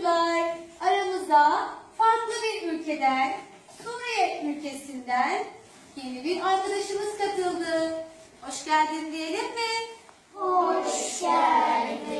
çocuklar aramıza farklı bir ülkeden, Suriye ülkesinden yeni bir arkadaşımız katıldı. Hoş geldin diyelim mi? Hoş geldin.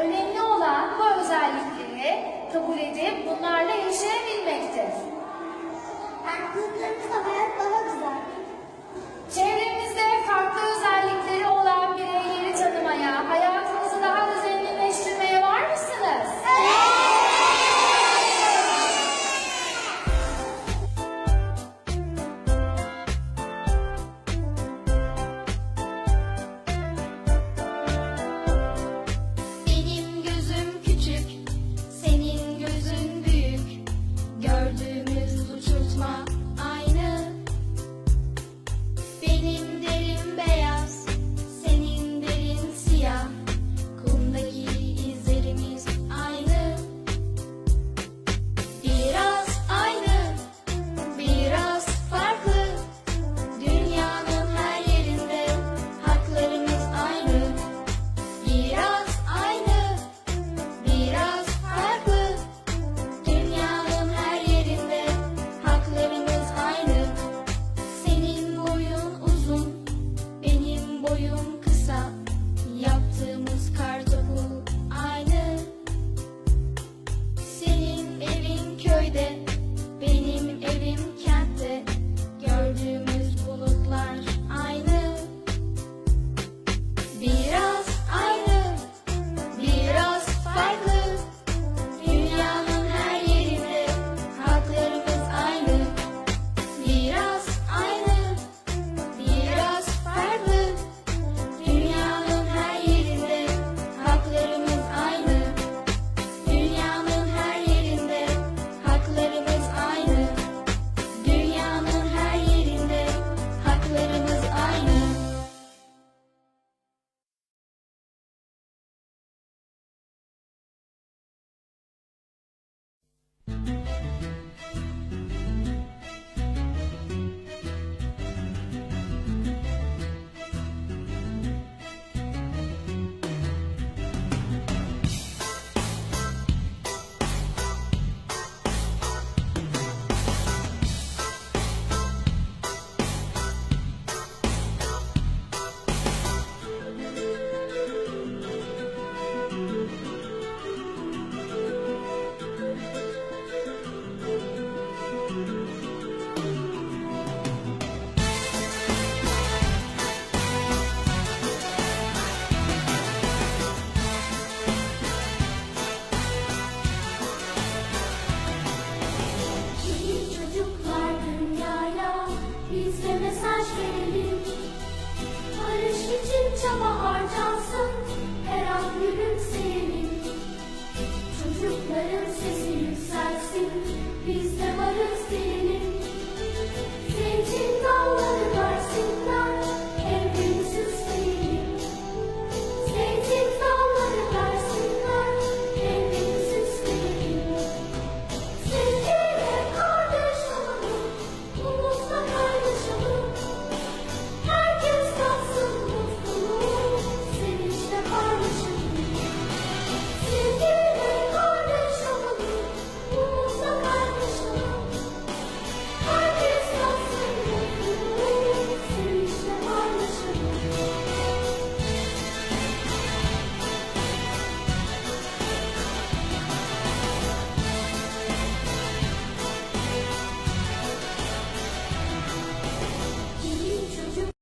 Önemli olan bu özellikleri kabul edip bunlarla yaşayabilmek. 这么好